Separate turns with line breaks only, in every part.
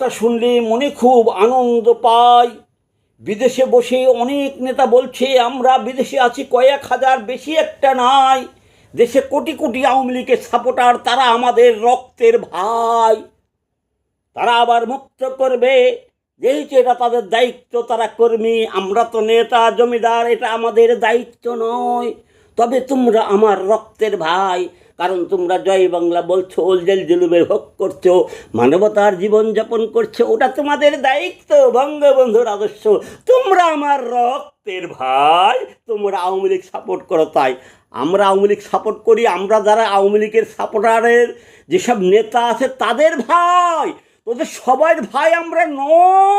কথা শুনলে মনে খুব আনন্দ পাই। বিদেশে বসে অনেক নেতা বলছে, আমরা বিদেশে আছি, কয়েক হাজার বেশি একটা নাই। দেশে কোটি কোটি আওয়ামী লীগের সাপোর্টার তারা আমাদের রক্তের ভাই। তারা আবার মুক্ত করবে, যেহেতু এটা তাদের দায়িত্ব, তারা কর্মী, আমরা তো নেতা, জমিদার, এটা আমাদের দায়িত্ব নয়। তবে তোমরা আমার রক্তের ভাই, কারণ তোমরা জয় বাংলা বলছো, ওলজেল জুলুমের ভোগ করছ, মানবতার জীবনযাপন করছ, ওটা তোমাদের দায়িত্ব, বঙ্গবন্ধুর আদর্শ। তোমরা আমার রক্তের ভাই, তোমরা আওয়ামী লীগ সাপোর্ট করো তাই। আমরা আওয়ামী লীগ সাপোর্ট করি, আমরা যারা আওয়ামী লীগের সাপোর্টারের যেসব নেতা আছে, তাদের ভাই, তোদের সবার ভাই আমরা নয়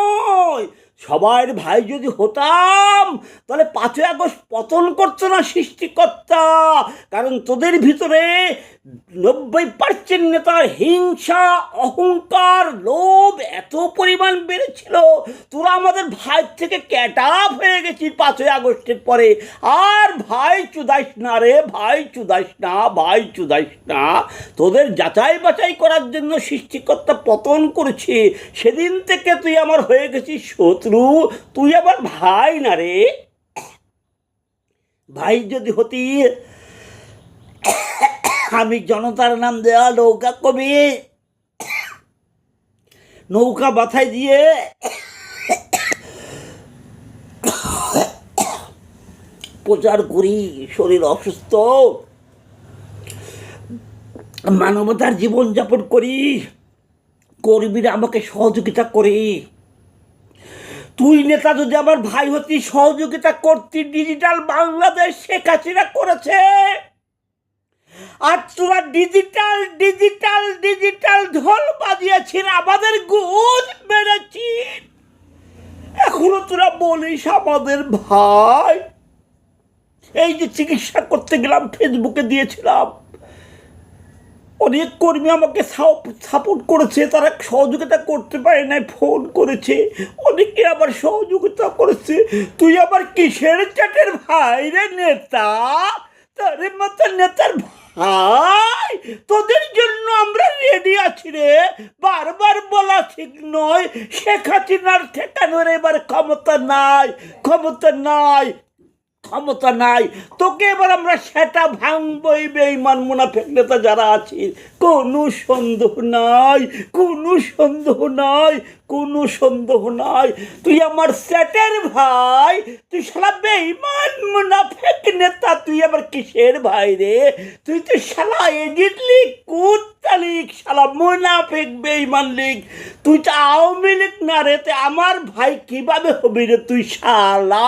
সবার ভাই যদি হতাম, তাহলে পাঁচই আগস্ট পতন করতো না সৃষ্টিকর্তা। কারণ তোদের ভিতরে নব্বই পার্সেন্ট নেতার হিংসা, অহংকার, লোভ এত পরিমাণ বেড়েছিল। তোরা আমাদের ভাই থেকে ক্যাটাপ হয়ে গেছিস পাঁচই আগস্টের পরে। আর ভাই চুদাইস না রে, ভাই চুদাইস না, ভাই চুদাইস না। তোদের যাচাই বাছাই করার জন্য সৃষ্টিকর্তা পতন করেছে। সেদিন থেকে তুই আমার হয়ে গেছিস শত্রু। তুই আবার ভাই না রে? ভাই যদি হতি, আমি জনতার নাম দেওয়া নৌকা কবি। নৌকা মাথায় দিয়ে প্রচার করি, শরীর অসুস্থ। মানবতার জীবনযাপন করি। কর্মীরা আমাকে সহযোগিতা করে। তুই নেতা যদি আমার ভাই হতি, সহযোগিতা করতি ডিজিটাল বাংলাদেশ শেখ হাসিনা করেছে। আর তোরা ডিজিটাল ডিজিটাল ডিজিটাল ঢোল বাজিয়েছিস, আমাদের গুজ মেরেছিস। এখনও তোরা বলিস আমাদের ভাই। এই যে চিকিৎসা করতে গেলাম, ফেসবুকে দিয়েছিলাম। অনেক কর্মী আমাকে সাপোর্ট করেছে, তারা সহযোগিতা করতে পারে নাই ফোন করেছে, অনেকে আবার সহযোগিতা করেছে। তুই আবার কিসের চাটের ভাই রে নেতা? তোর মতো নেতার ভাই, তোদের জন্য আমরা রেডি আছি রে। বারবার বলা ঠিক নয়, শেখ হাসিনার ঠেকানোর এবার ক্ষমতা নাই ক্ষমতা নাই। ক্ষমতা নাই। তোকে এবার আমরা সেটা ভাঙবই বেইমান মুনাফেক নেতা যারা আছিস কোনো সন্দেহ নাই, কোনো সন্দেহ নাই, কোনো সন্দেহ নাই। তুই আমার সেটের ভাই, তুই শালা বেইমান মুনাফেক নেতা, তুই আবার কিসের ভাই রে? তুই তো শালা এডিট লিগ, কুত্তা লিগ শালা মুনাফেক বেইমান লিগ। তুই তো আওয়ামী লীগ না রে আমার ভাই কীভাবে হবি রে তুই শালা?